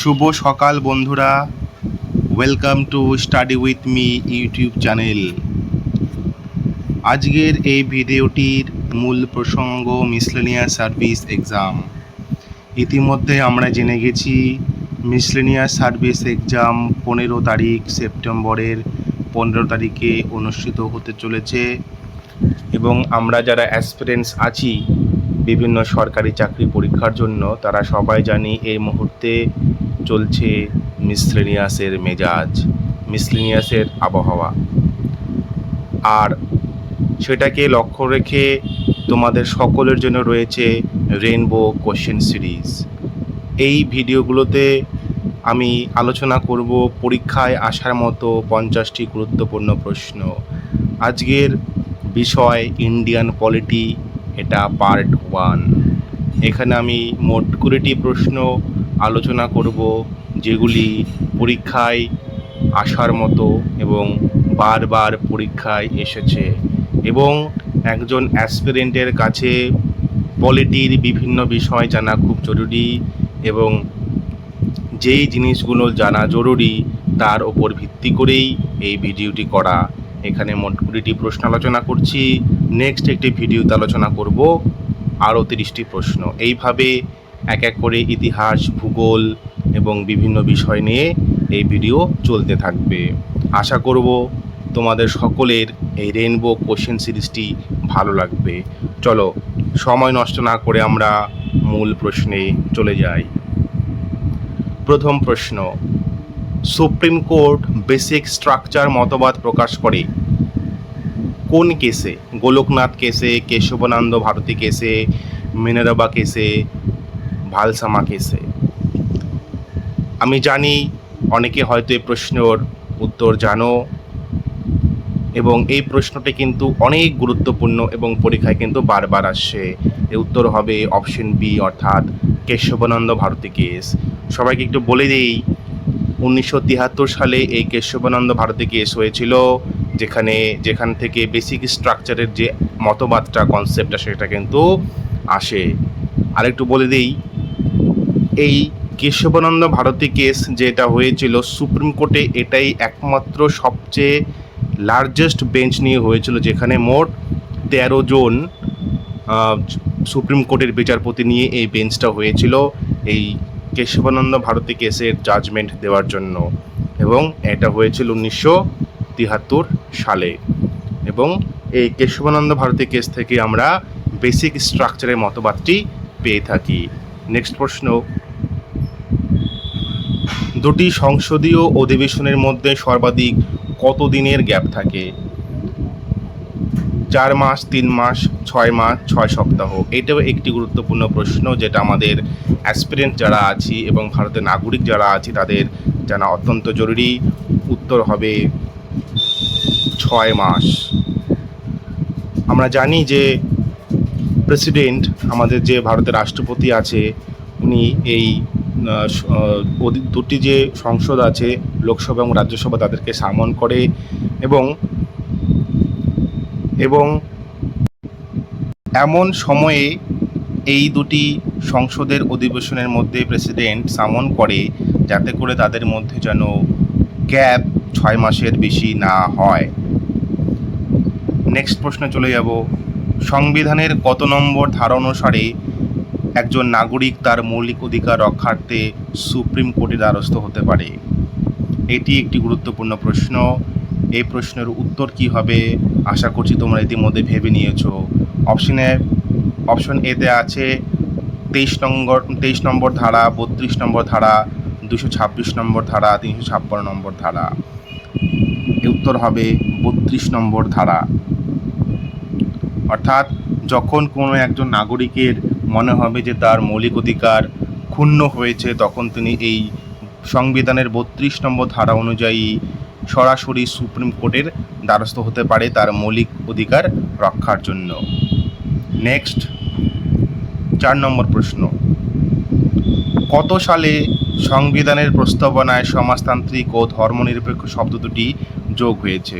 শুভ সকাল, বন্ধুরা। Welcome to study with me YouTube channel আজকের এই ভিডিওটির মূল প্রসঙ্গ মিসলেনিয়াস সার্ভিস এক্সাম ইতিমধ্যে আমরা জেনে গেছি মিসলেনিয়াস সার্ভিস এক্সাম পনেরো তারিখ সেপ্টেম্বরের পনেরো তারিখে অনুষ্ঠিত হতে চলেছে। এবং আমরা যারা অ্যাসপিরেন্টস আছি, বিভিন্ন সরকারি চাকরি পরীক্ষার জন্য, তারা সবাই জানি এই মুহূর্তে চলছে মিসলেনিয়াসের মেজাজ, মিসলেনিয়াসের আবহাওয়া। আর সেটাকে লক্ষ্য রেখে তোমাদের সকলের জন্য রয়েছে রেইনবো কোশ্চেন সিরিজ এই ভিডিওগুলোতে আমি আলোচনা করব পরীক্ষায় আসার মতো পঞ্চাশটি গুরুত্বপূর্ণ প্রশ্ন। আজকের বিষয় ইন্ডিয়ান পলিটি এটা পার্ট ওয়ান এখানে আমি মোট কুড়িটি প্রশ্ন আলোচনা করব যেগুলি পরীক্ষায় আসার মতো এবং বারবার পরীক্ষায় এসেছে এবং একজন অ্যাসপিরেন্টের কাছে পলিটির বিভিন্ন বিষয় জানা খুব জরুরি এবং যেই জিনিসগুলো জানা জরুরি তার ওপর ভিত্তি করেই এই ভিডিওটি করা। এখানে মোট কুড়িটি প্রশ্ন আলোচনা করছি। নেক্সট একটি ভিডিওতে আলোচনা করব আরও তিরিশটি প্রশ্ন। এইভাবে এক এক করে ইতিহাস, ভূগোল এবং বিভিন্ন বিষয় নিয়ে এই ভিডিও চলতে থাকবে। আশা করব তোমাদের সকলের এই রেইনবো কোশ্চেন সিরিজটি ভালো লাগবে। চলো, সময় নষ্ট না করে আমরা মূল প্রশ্নে চলে যাই। প্রথম প্রশ্ন, সুপ্রিম কোর্ট বেসিক স্ট্রাকচার মতবাদ প্রকাশ করে। কোন কেসে? গোলকনাথ কেসে, কেশবানন্দ ভারতী কেসে মিনারবা কেসে ভালসামা কেসে। আমি জানি অনেকে হয়তো এই প্রশ্নের উত্তর জানো এবং এই প্রশ্নটি কিন্তু অনেক গুরুত্বপূর্ণ এবং পরীক্ষায় কিন্তু বারবার আসছে এর উত্তর হবে অপশন বি অর্থাৎ কেশবানন্দ ভারতী কেস। সবাইকে একটু বলে দিই, উনিশশো তিয়াত্তর সালে এই কেশবানন্দ ভারতী কেস হয়েছিল, যেখানে, যেখান থেকে বেসিক স্ট্রাকচারের যে মতবাদটা কনসেপ্টটা সেটা কিন্তু আসে। আরেকটু বলে দিই এই কেশবানন্দ ভারতী কেস যেটা হয়েছিল, সুপ্রিম কোর্টে এটাই একমাত্র সবচেয়ে লার্জেস্ট বেঞ্চ নিয়ে হয়েছিল, যেখানে মোট তেরো জন সুপ্রিম কোর্টের বিচারপতি নিয়ে এই বেঞ্চটা হয়েছিল এই কেশবানন্দ ভারতী কেসের জাজমেন্ট দেওয়ার জন্য। এবং এটা হয়েছিল উনিশশো তিহাত্তর সালে। এবং এই কেশবানন্দ ভারতী কেস থেকে আমরা বেসিক স্ট্রাকচারের মতবাদটি পেয়ে থাকি। নেক্সট প্রশ্ন। দুটি সংসদীয় অধিবেশনের মধ্যে সর্বাধিক কত দিনের গ্যাপ থাকে? চার মাস, তিন মাস, ছয় মাস, ছয় সপ্তাহ? এটাও একটি গুরুত্বপূর্ণ প্রশ্ন যেটা আমাদের অ্যাসপিরেন্ট যারা আছি এবং ভারতের নাগরিক যারা আছি তাদের জানা অত্যন্ত জরুরি। উত্তর হবে ছয় মাস। আমরা জানি যে প্রেসিডেন্ট আমাদের যে ভারতের রাষ্ট্রপতি আছে, উনি এই দুটি যে সংসদ আছে, লোকসভা এবং রাজ্যসভা, তাদেরকে সামন করে এবং এবং এমন সময়ে এই দুটি সংসদের অধিবেশনের মধ্যে প্রেসিডেন্ট সামন করে, যাতে করে তাদের মধ্যে যেন গ্যাপ ছয় মাসের বেশি না হয়। নেক্সট প্রশ্নে চলে যাব। সংবিধানের কত নম্বর ধারা অনুসারে একজন নাগরিক তার মৌলিক অধিকার রক্ষার্থে সুপ্রিম কোর্টের দ্বারস্থ হতে পারে। এটি একটি গুরুত্বপূর্ণ প্রশ্ন। এই প্রশ্নের উত্তর কি হবে? আশা করছি তোমরা ইতিমধ্যে ভেবে নিয়েছো। অপশনে অপশন এতে আছে তেইশ নম্বর তেইশ নম্বর ধারা, বত্রিশ নম্বর ধারা, দুশো ছাব্বিশ নম্বর ধারা, তিনশো ছাপ্পান্ন নম্বর ধারা। উত্তর হবে বত্রিশ নম্বর ধারা। অর্থাৎ যখন কোনো একজন নাগরিকের মনে হবে যে তার মৌলিক অধিকার ক্ষুণ্ণ হয়েছে, তখন তিনি এই সংবিধানের বত্রিশ নম্বর ধারা অনুযায়ী সরাসরি সুপ্রিম কোর্টের দ্বারস্থ হতে পারে তার মৌলিক অধিকার রক্ষার জন্য। নেক্সট চার নম্বর প্রশ্ন। কত সালে সংবিধানের প্রস্তাবনায় সমাজতান্ত্রিক ও ধর্মনিরপেক্ষ শব্দ দুটি যোগ হয়েছে?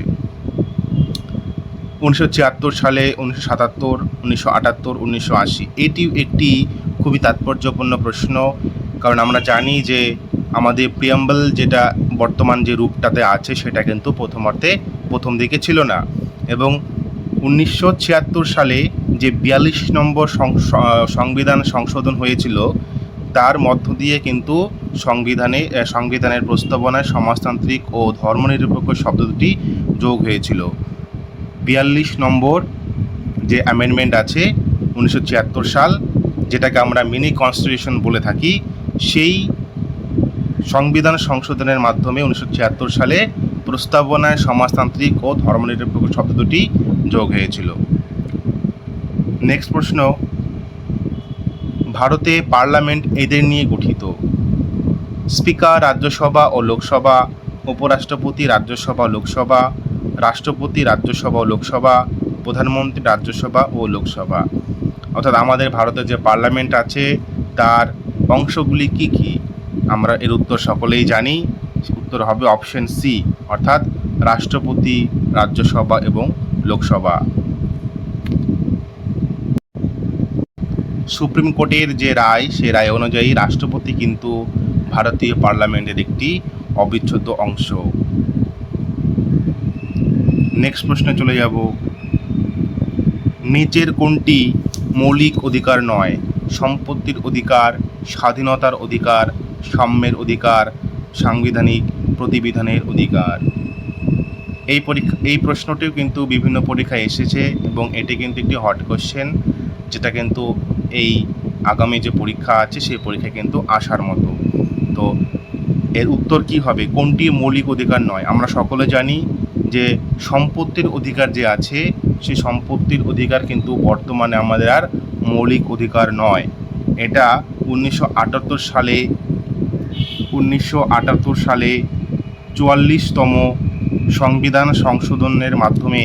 উনিশশো ছিয়াত্তর সালে, উনিশশো সাতাত্তর, উনিশশো আটাত্তর, উনিশশো আশি, এটি একটি খুবই তাৎপর্যপূর্ণ প্রশ্ন। কারণ আমরা জানি যে আমাদের প্রিয়াম্বল যেটা বর্তমান যে রূপটাতে আছে, সেটা কিন্তু প্রথম অর্থে প্রথম দিকে ছিল না। এবং উনিশশো ছিয়াত্তর সালে যে বিয়াল্লিশ নম্বর সংবিধান সংশোধন হয়েছিল, তার মধ্য দিয়ে কিন্তু সংবিধানে, সংবিধানের প্রস্তাবনায় সমাজতান্ত্রিক ও ধর্মনিরপেক্ষ শব্দ দুটি যোগ হয়েছিল। বিয়াল্লিশ নম্বর যে অ্যামেন্ডমেন্ট আছে উনিশশো ছিয়াত্তর সাল, যেটাকে আমরা মিনি কনস্টিটিউশন বলে থাকি, সেই সংবিধান সংশোধনের মাধ্যমে উনিশশো ছিয়াত্তর সালে প্রস্তাবনায় সমাজতান্ত্রিক ও ধর্মনিরপেক্ষ শব্দ দুটি যোগ হয়েছিল। নেক্সট প্রশ্ন, ভারতে পার্লামেন্ট এদের নিয়ে গঠিত? স্পিকার, রাজ্যসভা ও লোকসভা, উপরাষ্ট্রপতি, রাজ্যসভা, লোকসভা রাষ্ট্রপতি, রাজ্যসভা ও লোকসভা, প্রধানমন্ত্রী, রাজ্যসভা ও লোকসভা। অর্থাৎ আমাদের ভারতের যে পার্লামেন্ট আছে, তার অংশগুলি কি কি? আমরা এর উত্তর সকলেই জানি। উত্তর হবে অপশন সি, অর্থাৎ রাষ্ট্রপতি, রাজ্যসভা এবং লোকসভা। সুপ্রিম কোর্টের যে রায়, সে রায় অনুযায়ী রাষ্ট্রপতি কিন্তু ভারতীয় পার্লামেন্টের একটি অবিচ্ছেদ্য অংশ। নেক্সট প্রশ্নে চলে যাব। নিচের কোনটি মৌলিক অধিকার নয়? সম্পত্তির অধিকার, স্বাধীনতার অধিকার, সাম্যের অধিকার, সাংবিধানিক প্রতিবিধানের অধিকার। এই পরীক্ষা, এই প্রশ্নটিও কিন্তু বিভিন্ন পরীক্ষায় এসেছে এবং এটি কিন্তু একটি হট কোশ্চেন যেটা কিন্তু এই আগামী যে পরীক্ষা আছে, সেই পরীক্ষায় কিন্তু আসার মতো। তো এর উত্তর কি হবে? কোনটি মৌলিক অধিকার নয়? আমরা সকলে জানি যে সম্পত্তির অধিকার যে আছে, সেই সম্পত্তির অধিকার কিন্তু বর্তমানে আমাদের আর মৌলিক অধিকার নয়। এটা উনিশশো আটাত্তর সালে, উনিশশো আটাত্তর সালে চুয়াল্লিশতম সংবিধান সংশোধনের মাধ্যমে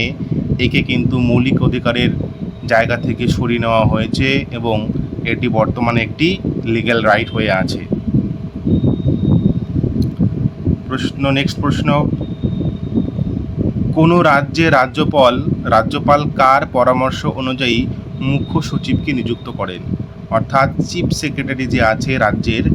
একে কিন্তু মৌলিক অধিকারের জায়গা থেকে সরিয়ে নেওয়া হয়েছে এবং এটি বর্তমানে একটি লিগ্যাল রাইট হয়ে আছে। প্রশ্ন নেক্সট প্রশ্ন। কোনো রাজ্যে রাজ্যপাল রাজ্যপাল কার পরামর্শ অনুযায়ী মুখ্য সচিবকে নিযুক্ত করেন? অর্থাৎ চিফ সেক্রেটারি যে আছে রাজ্যের,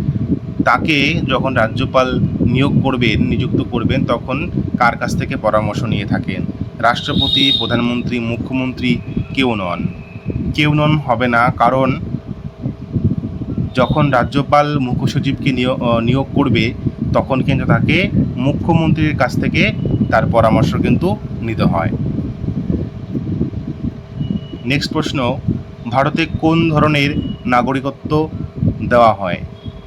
তাকে যখন রাজ্যপাল নিয়োগ করবেন, নিযুক্ত করবেন, তখন কার কাছ থেকে পরামর্শ নিয়ে থাকেন? রাষ্ট্রপতি, প্রধানমন্ত্রী, মুখ্যমন্ত্রী কেউ নন। কেউ নন হবে না, কারণ যখন রাজ্যপাল মুখ্য সচিবকে নিয়োগ করবে, তখন কিন্তু তাকে মুখ্যমন্ত্রীর কাছ থেকে তার পরামর্শ কিন্তু নিতে হয়। নেক্সট প্রশ্ন, ভারতে কোন ধরনের নাগরিকত্ব দেওয়া হয়?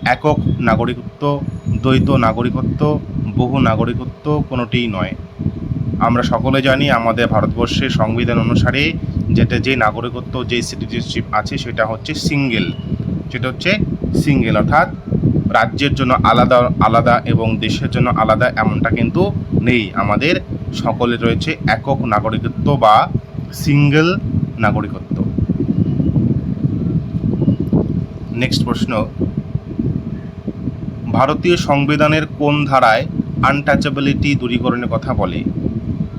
একক নাগরিকত্ব, দ্বৈত নাগরিকত্ব, বহু নাগরিকত্ব কোনোটিই নয়। আমরা সকলে জানি আমাদের ভারতবর্ষের সংবিধান অনুসারে যেটা যে নাগরিকত্ব, যে সিটিজেনশিপ আছে সেটা হচ্ছে সিঙ্গেল সেটা হচ্ছে সিঙ্গেল অর্থাৎ রাজ্যের জন্য আলাদা আলাদা এবং দেশের জন্য আলাদা এমনটা কিন্তু নেই। আমাদের সকলে রয়েছে একক নাগরিকত্ব বা সিঙ্গেল নাগরিকত্ব। নেক্সট প্রশ্ন। ভারতীয় সংবিধানের কোন ধারায় আনটাচেবিলিটি দূরীকরণের কথা বলে?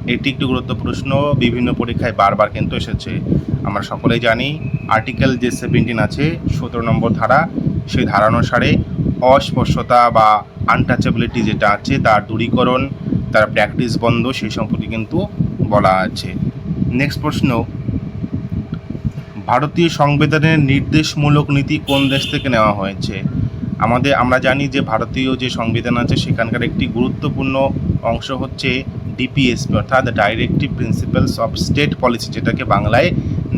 এটি একটি গুরুত্ব প্রশ্ন, বিভিন্ন পরীক্ষায় বারবার কিন্তু এসেছে। আমরা সকলেই জানি আর্টিকেল যে সেভেন্টিন আছে, সতেরো নম্বর ধারা সেই ধারা অনুসারে অস্পর্শতা বা আনটাচেবিলিটি যেটা আছে, তার দূরীকরণ, তার প্র্যাকটিস বন্ধ, সেই সম্পর্কে কিন্তু বলা আছে। নেক্সট প্রশ্ন, ভারতীয় সংবিধানের নির্দেশমূলক নীতি কোন দেশ থেকে নেওয়া হয়েছে? আমাদের, আমরা জানি যে ভারতীয় যে সংবিধান আছে, সেখানকার একটি গুরুত্বপূর্ণ অংশ হচ্ছে ডিপিএসপি অর্থাৎ directive principles of state policy যেটাকে বাংলায়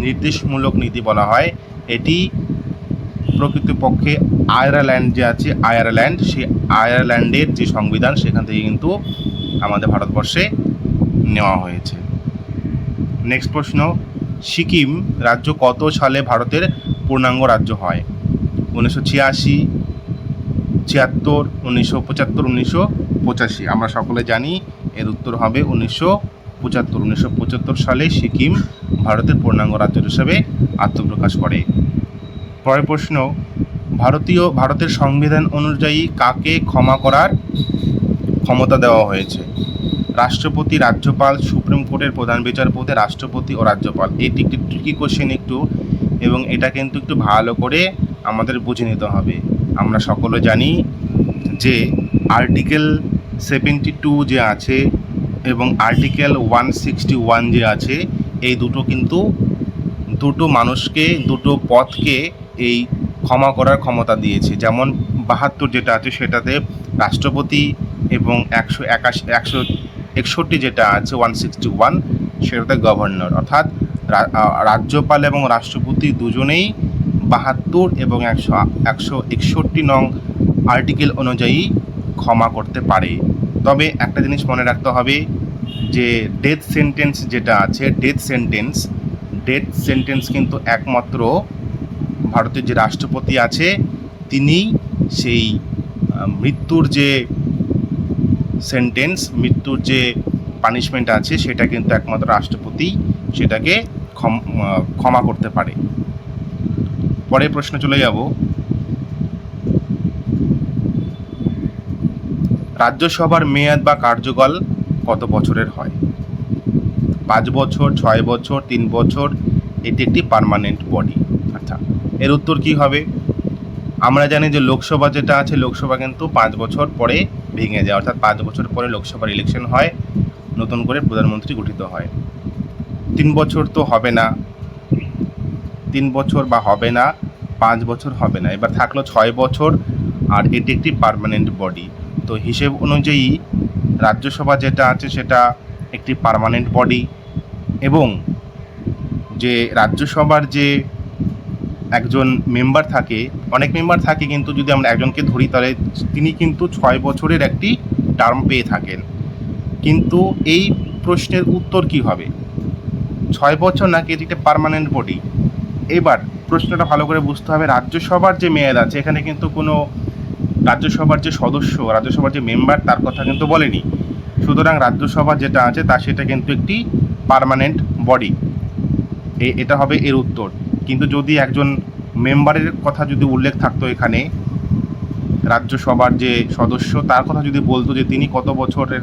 নির্দেশমূলক নীতি বলা হয়। এটি প্রকৃতপক্ষে আয়ারল্যান্ড যে আছে, আয়ারল্যান্ড, সেই আয়ারল্যান্ডের যে সংবিধান, সেখান থেকে কিন্তু আমাদের ভারতবর্ষে নেওয়া হয়েছে। নেক্সট প্রশ্ন, সিকিম রাজ্য কত সালে ভারতের পূর্ণাঙ্গ রাজ্য হয়? উনিশশো ছিয়াশি, ছিয়াত্তর, উনিশশো পঁচাত্তর, উনিশশো পঁচাশি। আমরা সকলে জানি এর উত্তর হবে উনিশশো পঁচাত্তর। উনিশশো পঁচাত্তর সালে সিকিম ভারতের পূর্ণাঙ্গ রাজ্য হিসেবে আত্মপ্রকাশ করে। পরের প্রশ্ন, ভারতীয়, ভারতের সংবিধান অনুযায়ী কাকে ক্ষমা করার ক্ষমতা দেওয়া হয়েছে? রাষ্ট্রপতি, রাজ্যপাল, সুপ্রিম কোর্টের প্রধান বিচারপতি, রাষ্ট্রপতি ও রাজ্যপাল। এটি একটি ট্রিকি কোশ্চেন একটু, এবং এটা কিন্তু একটু ভালো করে আমাদের বুঝে নিতে হবে। আমরা সকলে জানি যে আর্টিকেল সেভেন্টি টু যে আছে এবং আর্টিকেল ওয়ান সিক্সটি ওয়ান যে আছে, এই দুটো কিন্তু দুটো মানুষকে, দুটো পথকে এই ক্ষমা করার ক্ষমতা দিয়েছে। যেমন বাহাত্তর যেটা আছে সেটাতে রাষ্ট্রপতি এবং একশো একাশি, একশো একষট্টি যেটা আছে ওয়ান সিক্সটি ওয়ান সেটাতে গভর্নর অর্থাৎ রাজ্যপাল এবং রাষ্ট্রপতি দুজনেই বাহাত্তর এবং একশো একশো একষট্টি নং আর্টিকেল অনুযায়ী ক্ষমা করতে পারে। তবে একটা জিনিস মনে রাখতে হবে যে ডেথ সেন্টেন্স যেটা আছে ডেথ সেন্টেন্স ডেথ সেন্টেন্স কিন্তু একমাত্র ভারতের যে রাষ্ট্রপতি আছে তিনি সেই মৃত্যুর যে সেন্টেন্স মৃত্যুর যে পানিশমেন্ট আছে, সেটা কিন্তু একমাত্র রাষ্ট্রপতি সেটাকে ক্ষম- করতে পারে। পরের প্রশ্ন চলে যাব। রাজ্যসভার মেয়াদ বা কার্যকাল কত বছরের হয়? পাঁচ বছর, ছয় বছর, তিন বছর, এটি একটি পার্মানেন্ট বডি আচ্ছা। এর উত্তর কি হবে? আমরা জানি যে লোকসভা যেটা আছে, লোকসভা কিন্তু পাঁচ বছর পরে ভেঙে যায়। অর্থাৎ পাঁচ বছর পরে লোকসভার ইলেকশন হয়, নতুন করে প্রধানমন্ত্রী গঠিত হয়। তিন বছর তো হবে না। তিন বছর বা হবে না, পাঁচ বছর হবে না। এবার থাকল ছয় বছর, আর এটি একটি পারমানেন্ট বডি তো হিসেব অনুযায়ী রাজ্যসভা যেটা আছে, সেটা একটি পার্মানেন্ট বডি এবং যে রাজ্যসভার যে একজন মেম্বার থাকে, অনেক মেম্বার থাকে কিন্তু যদি আমরা একজনকে ধরি তাহলে তিনি কিন্তু ছয় বছরের একটি টার্ম পেয়ে থাকেন। কিন্তু এই প্রশ্নের উত্তর কি হবে? ছয় বছর নাকি এটি একটা পার্মানেন্ট বডি এবার প্রশ্নটা ভালো করে বুঝতে হবে, রাজ্যসভার যে মেয়াদ আছে, এখানে কিন্তু কোনো রাজ্যসভার যে সদস্য, রাজ্যসভার যে মেম্বার তার কথা কিন্তু বলেনি। সুতরাং রাজ্যসভা যেটা আছে তা সেটা কিন্তু একটি পার্মানেন্ট বডি এটা হবে এর উত্তর। কিন্তু যদি একজন মেম্বারের কথা যদি উল্লেখ থাকতো এখানে, রাজ্যসভার যে সদস্য, তার কথা যদি বলতো যে তিনি কত বছরের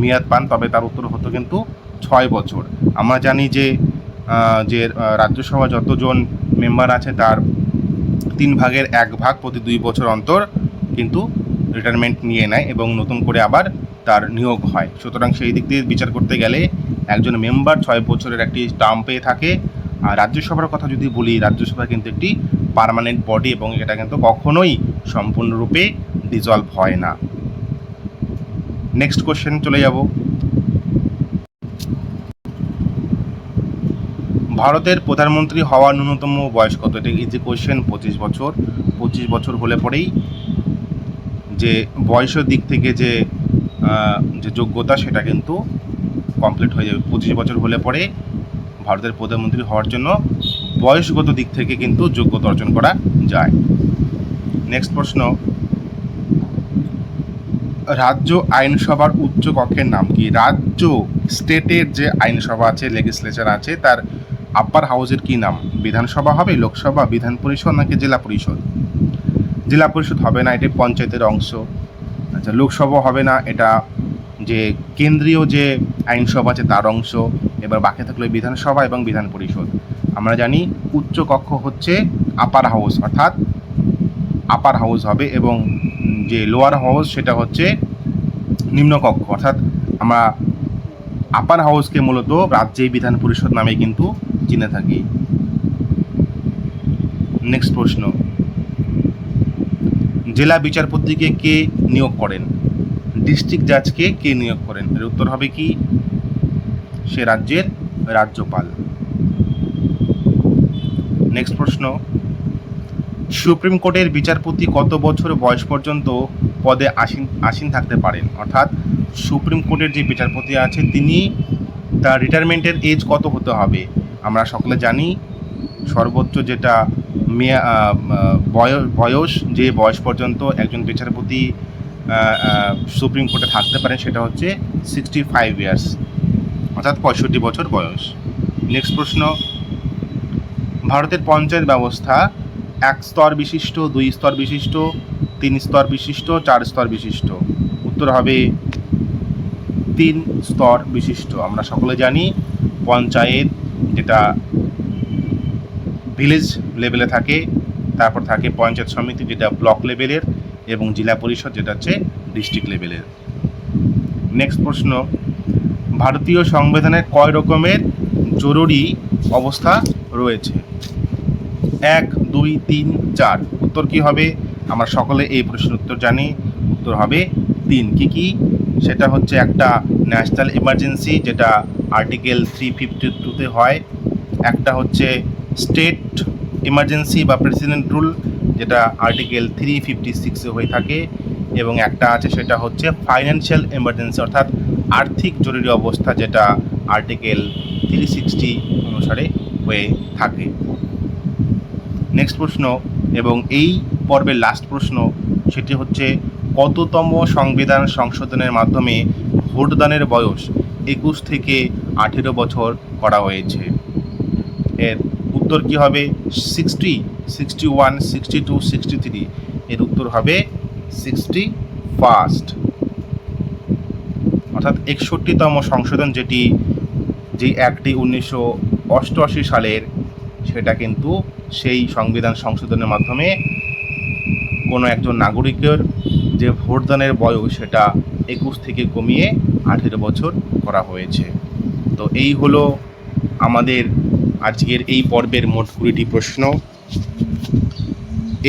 মেয়াদ পান, তবে তার উত্তর হতো কিন্তু ছয় বছর। আমরা জানি যে যে রাজ্যসভা যতজন মেম্বার আছে, তার তিন ভাগের এক ভাগ প্রতি দুই বছর অন্তর কিন্তু রিটায়ারমেন্ট নিয়ে নেয় এবং নতুন করে আবার তার নিয়োগ হয়। সুতরাং সেই দিক দিয়ে বিচার করতে গেলে একজন মেম্বার ছয় বছরের একটি টার্ম পেয়ে থাকে আর রাজ্যসভার কথা যদি বলি, রাজ্যসভা কিন্তু একটি পার্মানেন্ট বডি এবং এটা কিন্তু কখনোই সম্পূর্ণরূপে ডিজলভ হয় না। নেক্সট কোশ্চেন চলে যাব। ভারতের প্রধানমন্ত্রী হওয়ার ন্যূনতম বয়স কত? এটা ইজি কোশ্চেন পঁচিশ বছর। পঁচিশ বছর হলে পরেই যে বয়সের দিক থেকে যে যে যোগ্যতা, সেটা কিন্তু কমপ্লিট হয়ে যাবে। পঁচিশ বছর হলে পরে ভারতের প্রধানমন্ত্রী হওয়ার জন্য বয়সগত দিক থেকে কিন্তু যোগ্যতা অর্জন করা যায়। নেক্সট প্রশ্ন। রাজ্য আইনসভার উচ্চ কক্ষের নাম কি? রাজ্য স্টেটের যে আইনসভা আছে লেজিসলেচার আছে, তার আপার হাউসের কি নাম? বিধানসভা হবে, লোকসভা, বিধান পরিষদ নাকি জেলা পরিষদ? জেলা পরিষদ হবে না এটি পঞ্চায়েতের অংশ। আচ্ছা লোকসভা হবে না, এটা যে কেন্দ্রীয় যে আইনসভা আছে, তার অংশ। এবার বাকি থাকল বিধানসভা এবং বিধান পরিষদ। আমরা জানি উচ্চ কক্ষ হচ্ছে আপার হাউস অর্থাৎ আপার হাউস হবে এবং যে লোয়ার হাউস সেটা হচ্ছে নিম্নকক্ষ অর্থাৎ আমরা আপার হাউসকে মূলত রাজ্যের বিধান পরিষদ নামে কিন্তু চিনে থাকি। নেক্সট প্রশ্ন। জেলা বিচারপতিকে কে নিয়োগ করেন? ডিস্ট্রিক্ট জাজকে কে নিয়োগ করেন? এর উত্তর হবে কি? সে রাজ্যের রাজ্যপাল। নেক্সট প্রশ্ন। সুপ্রিম কোর্টের বিচারপতি কত বছর বয়স পর্যন্ত পদে আসীন আসীন থাকতে পারেন? অর্থাৎ সুপ্রিম কোর্টের যে বিচারপতি আছে, তিনি তার রিটায়ারমেন্টের এজ কত হতে হবে? আমরা সকলে জানি, সর্বোচ্চ যেটা মেয়া বয়স, যে বয়স পর্যন্ত একজন বিচারপতি সুপ্রিম কোর্টে থাকতে পারেন, সেটা হচ্ছে সিক্সটি ফাইভ ইয়ার্স অর্থাৎ পঁয়ষট্টি বছর বয়স। নেক্সট প্রশ্ন। ভারতের পঞ্চায়েত ব্যবস্থা এক স্তর বিশিষ্ট, দুই স্তর বিশিষ্ট, তিন স্তর বিশিষ্ট, চার স্তর বিশিষ্ট। উত্তর হবে তিন স্তর বিশিষ্ট। আমরা সকলে জানি পঞ্চায়েত যেটা ভিলেজ লেভেলে থাকে, তারপর থাকে পঞ্চায়েত সমিতি যেটা ব্লক লেভেলের এবং জেলা পরিষদ যেটা হচ্ছে ডিস্ট্রিক্ট লেভেলের। নেক্সট প্রশ্ন। ভারতীয় সংবিধানে কয় রকমের জরুরি অবস্থা রয়েছে? এক, দুই, তিন, চার। উত্তর কি হবে? আমরা সকলে এই প্রশ্নের উত্তর জানি। উত্তর হবে তিন। কি কি? সেটা হচ্ছে একটা ন্যাশনাল এমার্জেন্সি যেটা আর্টিকেল থ্রি ফিফটি টুতে হয়। একটা হচ্ছে স্টেট এমার্জেন্সি বা প্রেসিডেন্ট রুল, যেটা আর্টিকেল থ্রি ফিফটি সিক্সে হয়ে থাকে। এবং একটা আছে, সেটা হচ্ছে ফাইন্যান্সিয়াল এমার্জেন্সি অর্থাৎ আর্থিক জরুরি অবস্থা যেটা আর্টিকেল থ্রি সিক্সটি অনুসারে হয়ে থাকে। নেক্সট প্রশ্ন, এবং এই পর্বের লাস্ট প্রশ্ন, সেটি হচ্ছে, কততম সংবিধান সংশোধনের মাধ্যমে ভোটদানের বয়স একুশ থেকে আঠেরো বছর করা হয়েছে? এর উত্তর কি হবে? Sixty sixty one sixty two sixty three এর উত্তর হবে সিক্সটি ফার্স্ট অর্থাৎ একষট্টিতম সংশোধন যেটি, যে অ্যাক্টটি উনিশশো অষ্টআশি সালের, সেটা কিন্তু সেই সংবিধান সংশোধনের মাধ্যমে কোনো একজন নাগরিকের যে ভোটদানের বয়স সেটা একুশ থেকে কমিয়ে আঠেরো বছর করা হয়েছে। তো এই হলো আমাদের আজকের এই পর্বের মোট কুড়িটি প্রশ্ন।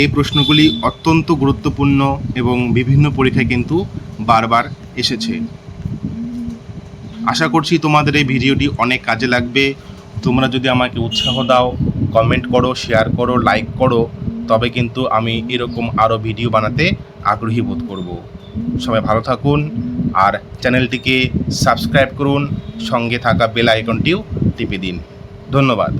এই প্রশ্নগুলি অত্যন্ত গুরুত্বপূর্ণ এবং বিভিন্ন পরীক্ষায় কিন্তু বারবার এসেছে। আশা করছি তোমাদের এই ভিডিওটি অনেক কাজে লাগবে। তোমরা যদি আমাকে উৎসাহ দাও কমেন্ট করো শেয়ার করো লাইক করো, তবে কিন্তু আমি এরকম আরও ভিডিও বানাতে আগ্রহী বোধ করব। সবাই ভালো থাকুন আর চ্যানেলটিকে সাবস্ক্রাইব করুন, সঙ্গে থাকা বেল আইকনটিও টিপে দিন। ধন্যবাদ।